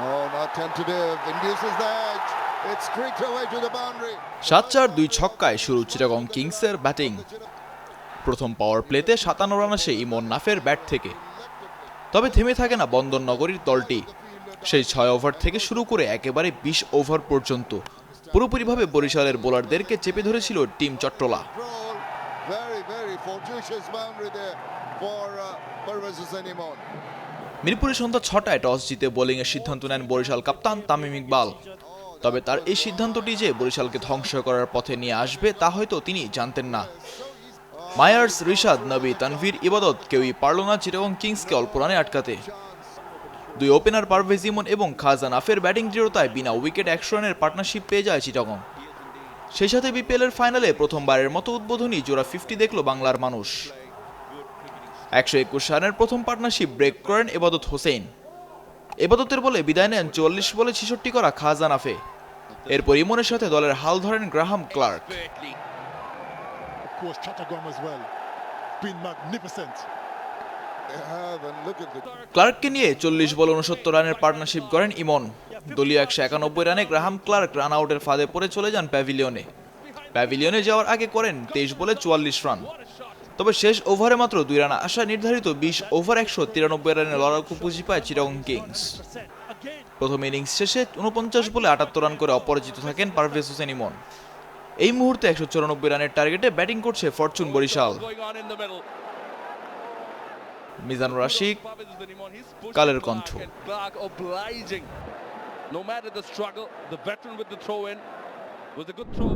Oh, not tentative. Induces edge. It's streaked away to the boundary. সাত চার দুই ছক্কায় শুরু চিটাগং কিংসের ব্যাটিং প্রথম পাওয়ার প্লেতে সাতান্ন রান আসে ইমন নাফের ব্যাট থেকে তবে থেমে থাকে না বন্দর নগরীর দলটি সেই ছয় ওভার থেকে শুরু করে একেবারে বিশ ওভার পর্যন্ত পুরোপুরিভাবে বরিশালের বোলারদেরকে চেপে ধরেছিল team Chattala. Very, very fortuitous boundary there for uh, Pervez Hussain Imon. মিরপুরে সন্ধ্যা ছটায় টস জিতে বোলিংয়ের সিদ্ধান্ত নেন বরিশাল কাপ্তান তামিম ইকবাল। তবে তার এই সিদ্ধান্তটি যে বরিশালকে ধ্বংস করার পথে নিয়ে আসবে, তা হয়তো তিনি জানতেন না। মায়ার্স, রিশাদ, নবী, তানভীর, ইবাদত কেউই পারল না চিটাগং কিংসকে অল্প রানে আটকাতে। দুই ওপেনার পারভেজ ইমন এবং খাজান আফের ব্যাটিং দৃঢ়তায় বিনা উইকেট একশো রানের পার্টনারশিপ পেয়ে যায় চিটাগং। সেই সাথে বিপিএলের ফাইনালে প্রথমবারের মতো উদ্বোধনী জোড়া ফিফটি দেখল বাংলার মানুষ। একশো একুশ রানের প্রথম পার্টনারশিপ ব্রেক করেন এবাদত হোসেন এবাদতের বলে বিদায় নেন চুয়াল্লিশ বলে ছেষট্টি করা খাজান আফে। এরপর ইমনের সাথে দলের হাল ধরেন গ্রাহাম ক্লার্ক। ক্লার্ককে নিয়ে চল্লিশ বল উনসত্তর রানের পার্টনারশিপ করেন ইমন। দলীয় একশো একানব্বই রানে গ্রাহাম ক্লার্ক রান আউটের ফাঁদে পড়ে চলে যান প্যাভিলিয়নে। প্যাভিলিয়নে যাওয়ার আগে করেন তেইশ বলে চুয়াল্লিশ রান তবে শেষ ওভারে মাত্র দুই রান আসা নির্ধারিত বিশ ওভার একশো তিরানব্বই রানের লড়াকু পুঁজি পায় চিরং কিংস প্রথম ইনিংস শেষে উনপঞ্চাশ বলে আটাত্তর রান করে অপরাজিত থাকেন পারভেজ হোসেন ইমন এই মুহূর্তে একশো চুরানব্বই রানের টার্গেটে ব্যাটিং করছে Fortune Barishal. Mizanur Rasik Kaler Kantho. No matter the struggle, the veteran with the throw in was a good throw.